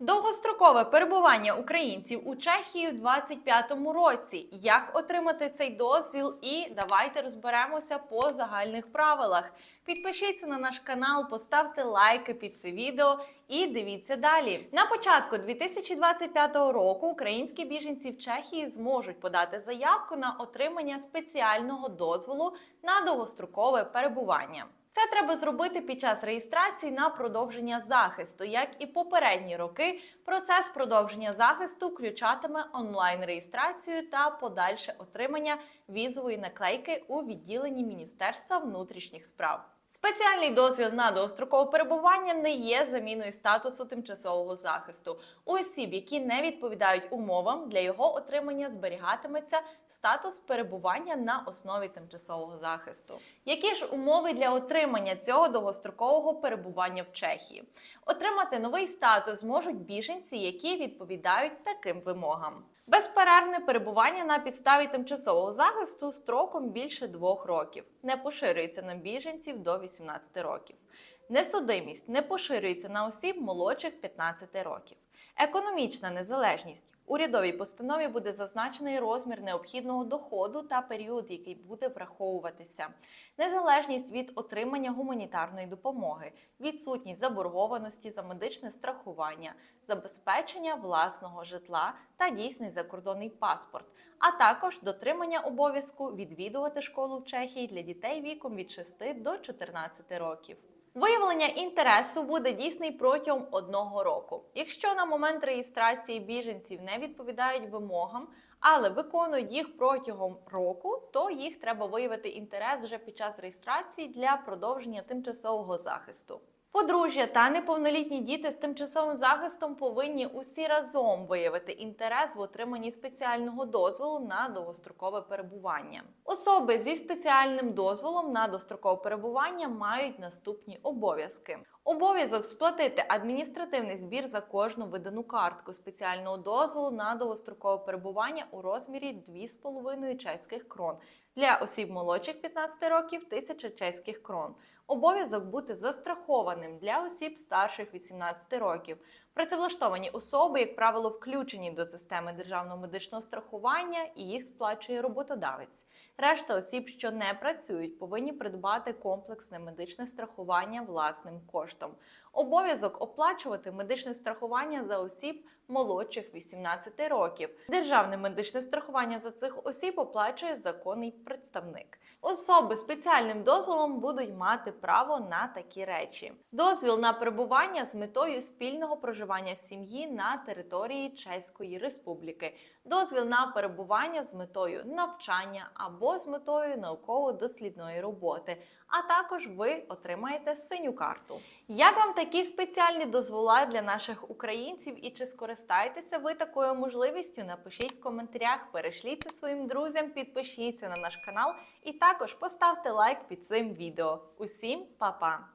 Довгострокове перебування українців у Чехії в 25-му році. Як отримати цей дозвіл? І давайте розберемося по загальних правилах. Підпишіться на наш канал, поставте лайки під це відео і дивіться далі. На початку 2025 року українські біженці в Чехії зможуть подати заявку на отримання спеціального дозволу на довгострокове перебування. Це треба зробити під час реєстрації на продовження захисту. Як і попередні роки, процес продовження захисту включатиме онлайн-реєстрацію та подальше отримання візової наклейки у відділенні Міністерства внутрішніх справ. Спеціальний дозвіл на довгострокове перебування не є заміною статусу тимчасового захисту. У осіб, які не відповідають умовам, для його отримання зберігатиметься статус перебування на основі тимчасового захисту. Які ж умови для отримання цього довгострокового перебування в Чехії? Отримати новий статус зможуть біженці, які відповідають таким вимогам. Безперервне перебування на підставі тимчасового захисту строком більше двох років не поширюється на біженців до 18 років. Несудимість не поширюється на осіб молодших 15 років. Економічна незалежність. Урядовій постанові буде зазначений розмір необхідного доходу та період, який буде враховуватися, незалежність від отримання гуманітарної допомоги, відсутність заборгованості за медичне страхування, забезпечення власного житла та дійсний закордонний паспорт, а також дотримання обов'язку відвідувати школу в Чехії для дітей віком від 6 до 14 років. Виявлення інтересу буде дійсний протягом одного року. Якщо на момент реєстрації біженців не відповідають вимогам, але виконують їх протягом року, то їх треба виявити інтерес вже під час реєстрації для продовження тимчасового захисту. Подружжя та неповнолітні діти з тимчасовим захистом повинні усі разом виявити інтерес в отриманні спеціального дозволу на довгострокове перебування. Особи зі спеціальним дозволом на дострокове перебування мають наступні обов'язки: обов'язок сплатити адміністративний збір за кожну видану картку спеціального дозволу на довгострокове перебування у розмірі 2,5 чеських крон. Для осіб молодших 15 років 1000 чеських крон. Обов'язок бути застрахованим для осіб старших 18 років. Працевлаштовані особи, як правило, включені до системи державного медичного страхування і їх сплачує роботодавець. Решта осіб, що не працюють, повинні придбати комплексне медичне страхування власним коштом. Обов'язок оплачувати медичне страхування за осіб молодших 18 років. Державне медичне страхування за цих осіб оплачує законний представник. Особи спеціальним дозволом будуть мати право на такі речі: дозвіл на перебування з метою спільного проживання сім'ї на території Чеської Республіки, дозвіл на перебування з метою навчання або з метою науково-дослідної роботи. А також ви отримаєте синю карту. Як вам такі спеціальні дозвола для наших українців і чи скористаєтеся ви такою можливістю? Напишіть в коментарях, перешліться своїм друзям, підпишіться на наш канал і також поставте лайк під цим відео. Усім па-па!